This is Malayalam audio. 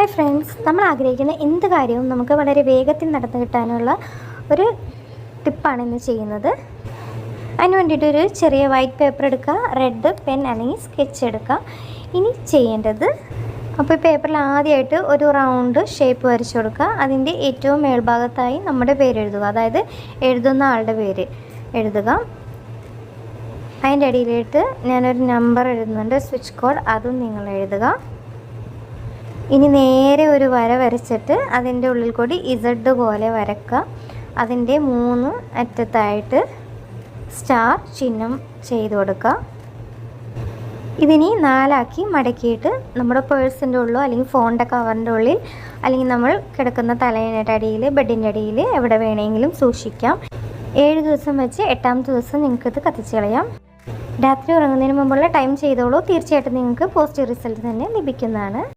ഹായ് ഫ്രണ്ട്സ് നമ്മൾ ആഗ്രഹിക്കുന്ന എന്ത് കാര്യവും നമുക്ക് വളരെ വേഗത്തിൽ നടന്നു കിട്ടാനുള്ള ഒരു ടിപ്പാണ് ഇന്ന് ചെയ്യുന്നത്. അതിന് വേണ്ടിയിട്ട് ഒരു ചെറിയ വൈറ്റ് പേപ്പർ എടുക്കുക റെഡ് പെൻ അല്ലെങ്കിൽ സ്കെച്ച് എടുക്കുക. ഇനി ചെയ്യേണ്ടത് അപ്പോൾ ഈ പേപ്പറിൽ ആദ്യമായിട്ട് ഒരു റൗണ്ട് ഷേപ്പ് വരച്ചു കൊടുക്കുക. അതിന്റെ ഏറ്റവും മേൽഭാഗത്തായി നമ്മുടെ പേര് എഴുതുക. അതായത് എഴുതുന്ന ആളുടെ പേര് എഴുതുക. അതിന്റെ അടിയിലായിട്ട് ഞാനൊരു നമ്പർ എഴുതുന്നുണ്ട് സ്വിച്ച് കോഡ് അതും നിങ്ങൾ എഴുതുക. ഇനി നേരെ ഒരു വര വരച്ചിട്ട് അതിന്റെ ഉള്ളിൽ കൂടി ഇസഡ് പോലെ വരക്കുക. അതിന്റെ മൂന്ന് അറ്റത്തായിട്ട് സ്റ്റാർ ചിഹ്നം ചെയ്ത് കൊടുക്കുക. ഇതിനി നാലാക്കി മടക്കിയിട്ട് നമ്മുടെ പേഴ്സിന്റെ ഉള്ളിലോ അല്ലെങ്കിൽ ഫോണിന്റെ കവറിന്റെ ഉള്ളിൽ അല്ലെങ്കിൽ നമ്മൾ കിടക്കുന്ന തലേനയുടെ അടിയിൽ ബെഡിന്റെ അടിയിൽ എവിടെ വേണമെങ്കിലും സൂക്ഷിക്കാം. ഏഴ് ദിവസം വെച്ച് എട്ടാമത്തെ ദിവസം നിങ്ങൾക്കിത് കത്തിച്ച് കളയാം. രാത്രി ഉറങ്ങുന്നതിന് മുമ്പുള്ള ടൈം ചെയ്തോളൂ. തീർച്ചയായിട്ടും നിങ്ങൾക്ക് പോസിറ്റീവ് റിസൾട്ട് തന്നെ ലഭിക്കുന്നതാണ്.